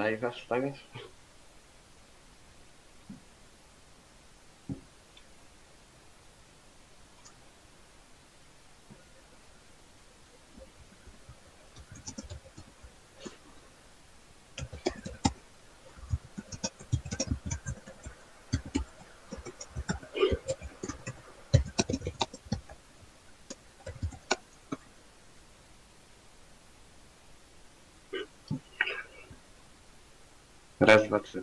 Las Vegas. Raz, dwa, trzy.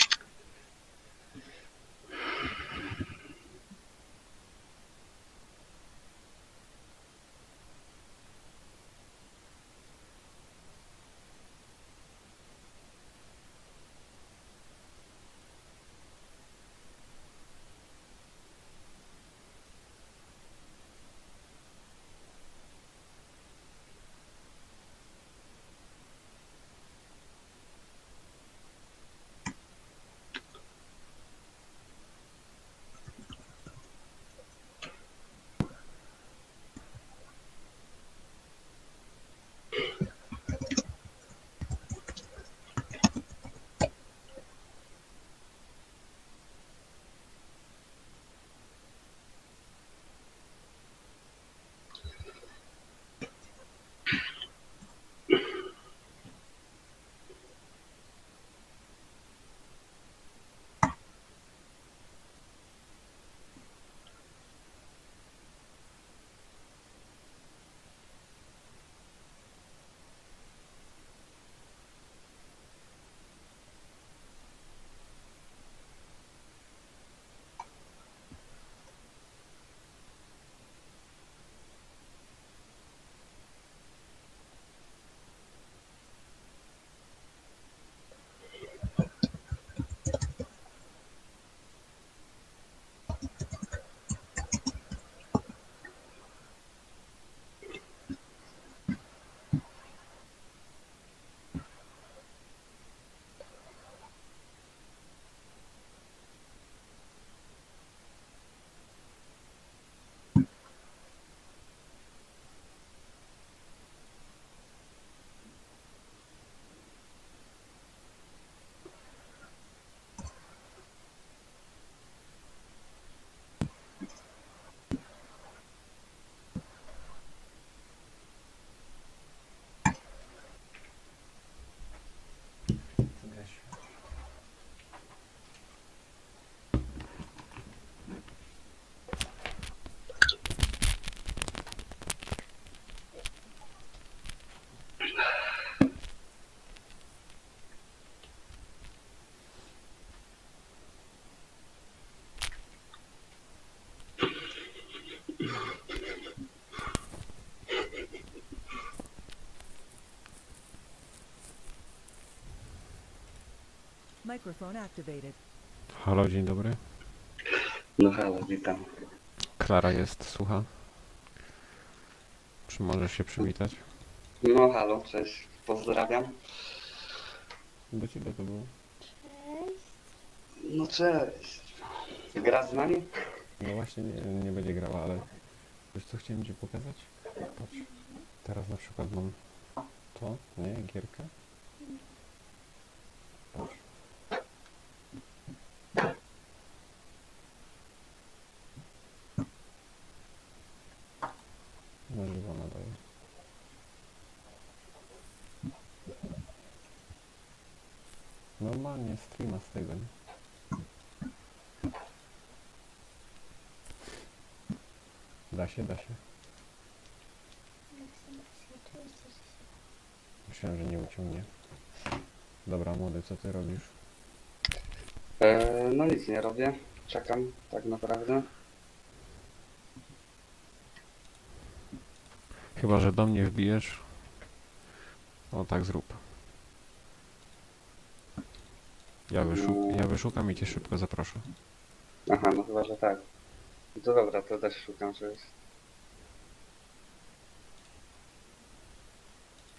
Microphone activated. Halo, dzień dobry. No halo, witam. Klara jest, słucha. Czy możesz się przywitać? No halo, cześć. Pozdrawiam. Do ciebie to było. No cześć. Gra z nami? No właśnie nie, nie będzie grała, ale wiesz co chciałem ci pokazać? Patrz. Teraz na przykład mam to, nie? Gierkę. Patrz. Na żywo nadaję. Normalnie streama z tego, nie? Da się, da się. Myślałem, że nie uciągnie. Dobra, młody, co ty robisz? E, no nic nie robię. Czekam tak naprawdę. Chyba, że do mnie wbijesz. O, tak zrób. Ja, wyszu- ja wyszukam i cię szybko zaproszę. Aha, no chyba, że tak. No To dobra, to też szukam czegoś.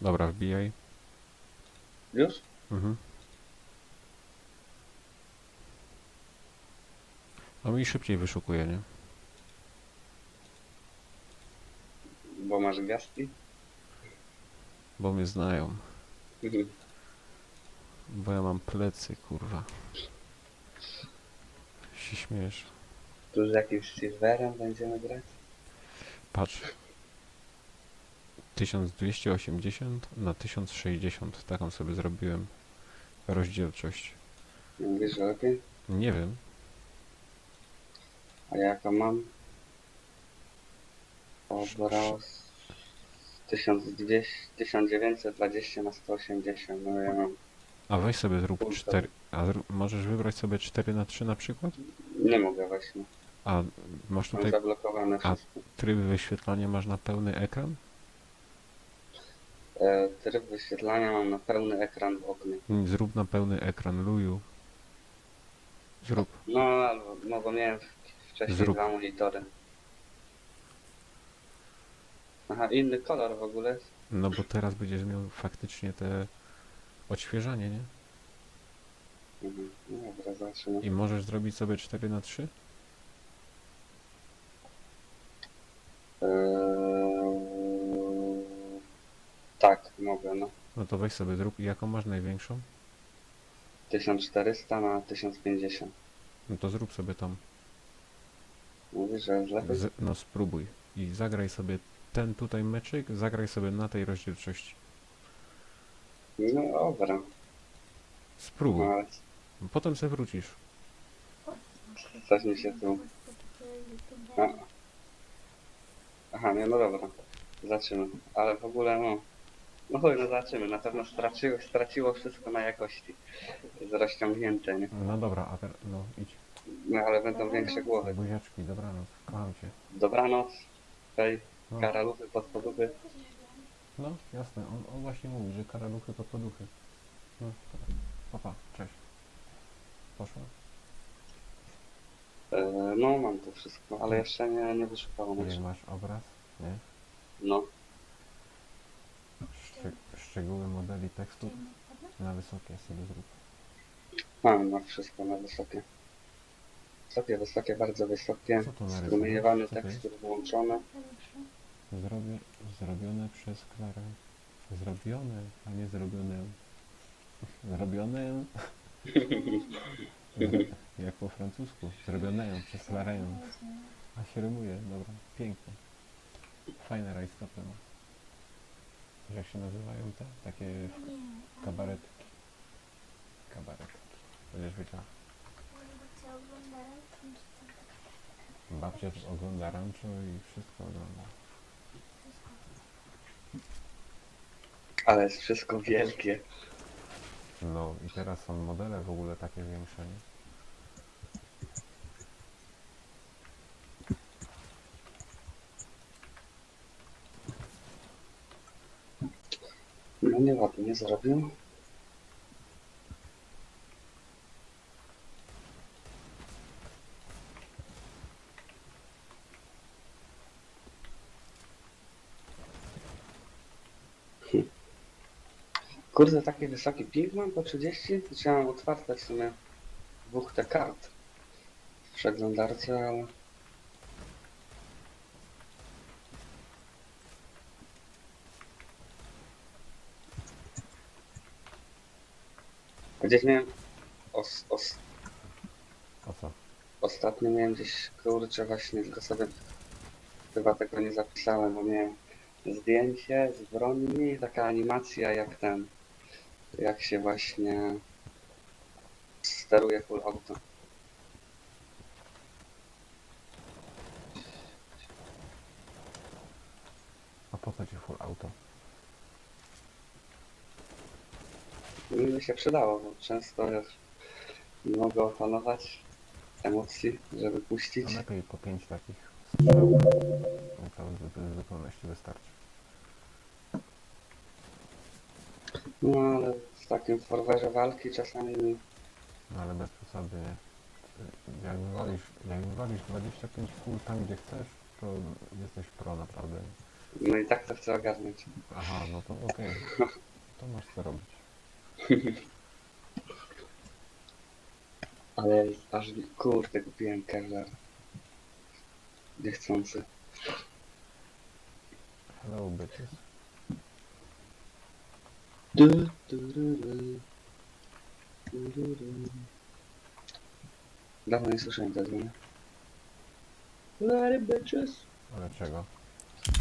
Dobra, wbijaj. Już? Mhm. No mi szybciej wyszukuje, nie? Bo masz gwiazdki? Bo mnie znają. Mhm. Bo ja mam plecy, kurwa. Się śmiesz. Tu z jakimś silverem będziemy grać? Patrz. 1280 na 1060. Taką sobie zrobiłem rozdzielczość. Mówisz, lepiej? Nie wiem. A jaką mam? Obraz 1200, 1920 na 180, no ja mam. A weź sobie zrób Kurczę. 4. A zrób, możesz wybrać sobie 4 na 3 na przykład? Nie mogę właśnie. A masz Mam tutaj zablokowane a- wszystko. tryb wyświetlania, masz na pełny ekran? E, tryb wyświetlania mam na pełny ekran w oknie. Mm, Zrób na pełny ekran, luju. Zrób. No, albo, no bo miałem wcześniej Zrób. dwa monitory. Aha, inny kolor w ogóle. No bo teraz będziesz miał faktycznie te odświeżanie, nie? Mhm. Dobra. I możesz zrobić sobie 4 na 3 Eee, tak, mogę, no. No to weź sobie zrób. Jaką masz największą? 1400 na 1050. No to zrób sobie tam. Mówisz, że lepiej? Z, no spróbuj. I zagraj sobie ten tutaj meczyk, zagraj sobie na tej rozdzielczości. No dobra. Spróbuj. No, ale Potem se wrócisz. coś mi się tu... A. Aha, nie, no dobra. Zobaczymy. Ale w ogóle no... No chuj, no zobaczymy. Na pewno straciło, straciło wszystko na jakości. Jest rozciągnięte, nie? No dobra, a teraz, no idź. No ale będą większe głowy. Buziaczki, dobranoc, kocham cię. Dobranoc. Hej, No, karaluchy, podpoduchy. No jasne, on, on właśnie mówi, że karaluchy to poduchy. No, papa, cześć. Poszła? Eee, no mam to wszystko, ale jeszcze nie, nie wyszukałem. Nie jeszcze. masz obraz? Nie? No. Szczy, szczegóły modeli tekstu na wysokie sobie zrób. Mam, mam wszystko na wysokie. Wysokie, wysokie, bardzo wysokie. Co to? Strumieniowany Co to tekstur włączony. Zrobię, zrobione przez Klarę. Zrobione, a nie zrobione. Zrobione. Zro- Jak po francusku. Zrobione przez Klarę. A się rymuje, dobra, pięknie. Fajne rajstopy ma. Jak się nazywają te? Takie kabaretki. Kabaretki. Będziesz wiedział. Babcia ogląda rancho i wszystko ogląda. Ale jest wszystko wielkie. No i teraz są modele w ogóle takie większe, nie? No nieładnie zrobił. Hm. Kurde, taki wysoki ping mam po 30? To Trzeba otwarte w sumie dwóch te kart w przeglądarce, ale... Gdzieś miałem os, os, O co? ostatnio miałem gdzieś kurczę właśnie tylko sobie chyba tego nie zapisałem, bo miałem zdjęcie z broni, taka animacja jak ten jak się właśnie steruje full auto. A po co ci full auto? mi się przydało, bo często wiesz, nie mogę opanować emocji, żeby puścić. lepiej po pięć takich strzałów. No to w- w zupełności wystarczy. No ale w takim forwerze walki czasami mi No ale bez przesady? Jak wywalisz, jak wywalisz 25 kul tam gdzie chcesz, to jesteś pro naprawdę. no i tak to chcę ogarnąć. Aha, no to okej. To masz co robić. Ale aż kurde kupiłem Kevlar. Niechcący. Hello bitches. Du, du, du, du. Du, du, du. Dawno nie słyszałem tego, nie? Larry bitches. Ale czego?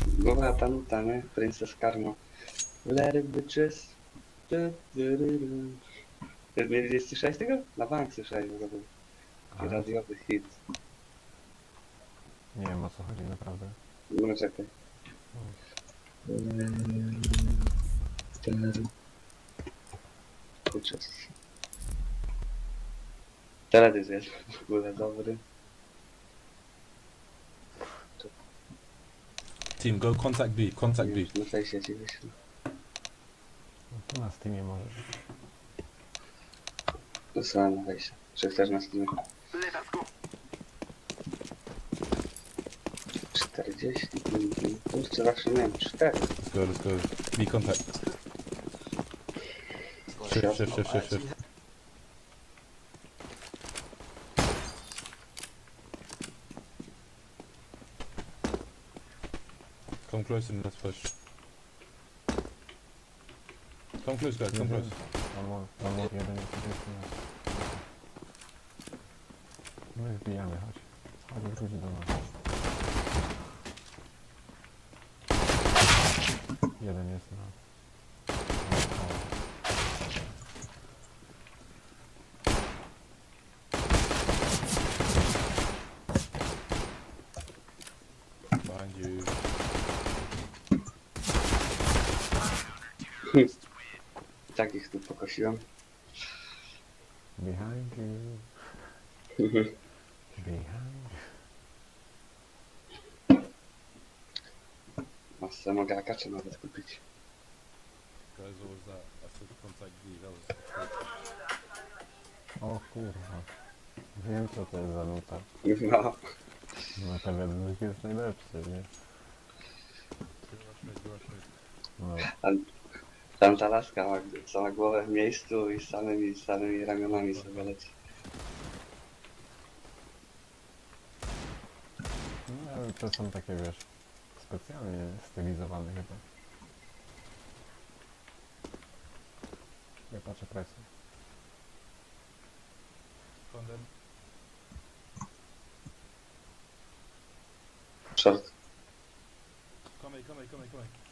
Była ta nuta, nie? Princess Karma. Larry bitches. Du, du, du, du. Ty Nie słyszałeś tego? Na bank słyszałeś, bo to był taki Ale radiowy hit. nie wiem o co chodzi naprawdę. No czekaj. Bitches. Teledysk jest w ogóle dobry. Team, go contact B. Contact B. Fejsie ci wyślę. No to na Steamie możesz. Wysłałem na fejsie. Czy chcesz na Steamie? 40. mm, Kurczę, zawsze miałem 4. Let's go. Let's go. B contact. Sür sür sür sür sür. Komm close in das Fisch. Komm close, guys, komm close. One more, one more, yeah, then it's a different one. No, jest bijamy, chodź. Chodź, wróć do nas. Jeden jest na... Tak ich tu pokosiłem. Behind you, behind Masę mogę akacza nawet kupić. Guys, what was that? I said contact B. That was. O kurwa. Wiem co to jest za nuta. No, No teledysk jest najlepszy, nie? Rush mid. Rush mid. No, tam ta laska ma cała głowę w miejscu i z samymi, z samymi ramionami sobie leci. no ale to są takie wiesz, specjalnie stylizowane chyba. Ja patrzę presję. Condemn. Short. Come here. Come here.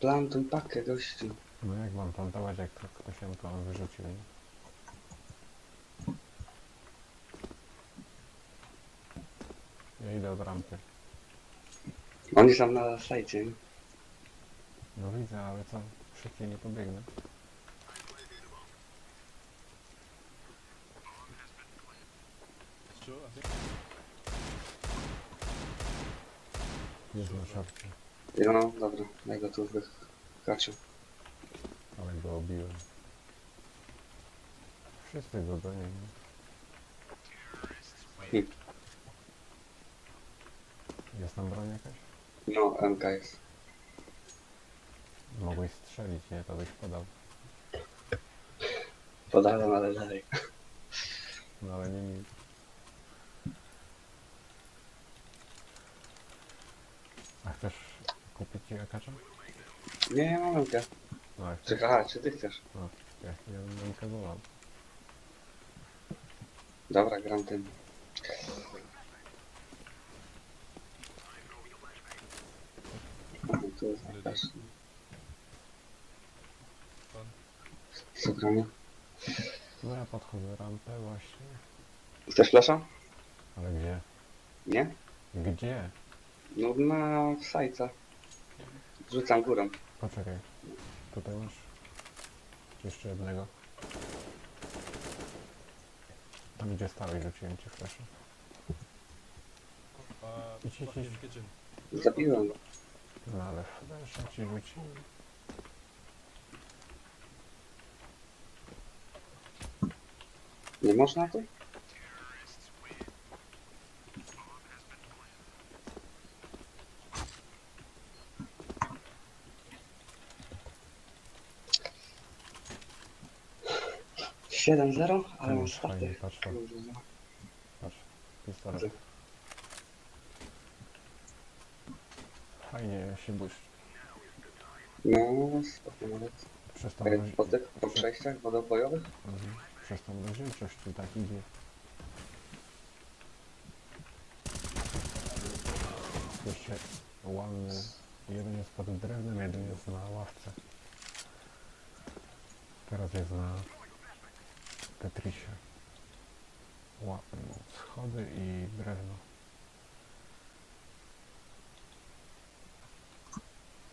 Come here. Come here. Plan tą pakę, gościu. No jak mam plantować, jak to ktoś ją to wyrzucił, nie? Ja idę od rampy. Oni są na sajcie. No widzę, ale co? Szybciej nie pobiegnę. Jest na szafce, No, dobra, ja go tu wykaczę. ale go obiłem. Wszyscy go gonią. nie? Hmm. Jest tam broń jakaś? No, MK jest. Mogłeś strzelić, nie? To byś podał. Podałem, ale dalej. No ale nie mi. A chcesz kupić ci akacza? Nie, ja mam MK. No a Czy, chcesz? aha, czy ty chcesz? Ja, ja bym kazowałem. Dobra, gram tym. O, tu jest jakaś... Co gramy? No ja podchodzę rampę właśnie. Chcesz flasza? Ale gdzie? Nie? Gdzie? No na sajca. Rzucam górą. Poczekaj. Tutaj masz jeszcze jednego. Tam gdzie stałeś rzuciłem ci flaszę. Idź, idź, fucking idź. kitchen. Zabiłem go. No ale flasza ci rzuciłem. Nie można tu? Siedem zero, ale mam staty. patrz. Kurwa. Patrz, pistolet. Fajnie się błyszczy. No, spoko nawet. Przez tą, roz... po tych po przejściach wodobojowych? mhm. Przez tą rozdzielczość tu tak idzie. Jeszcze ładny. Jeden jest pod drewnem, jeden jest na ławce. Teraz jest na Петрича. Ладно, Сходы и бережно.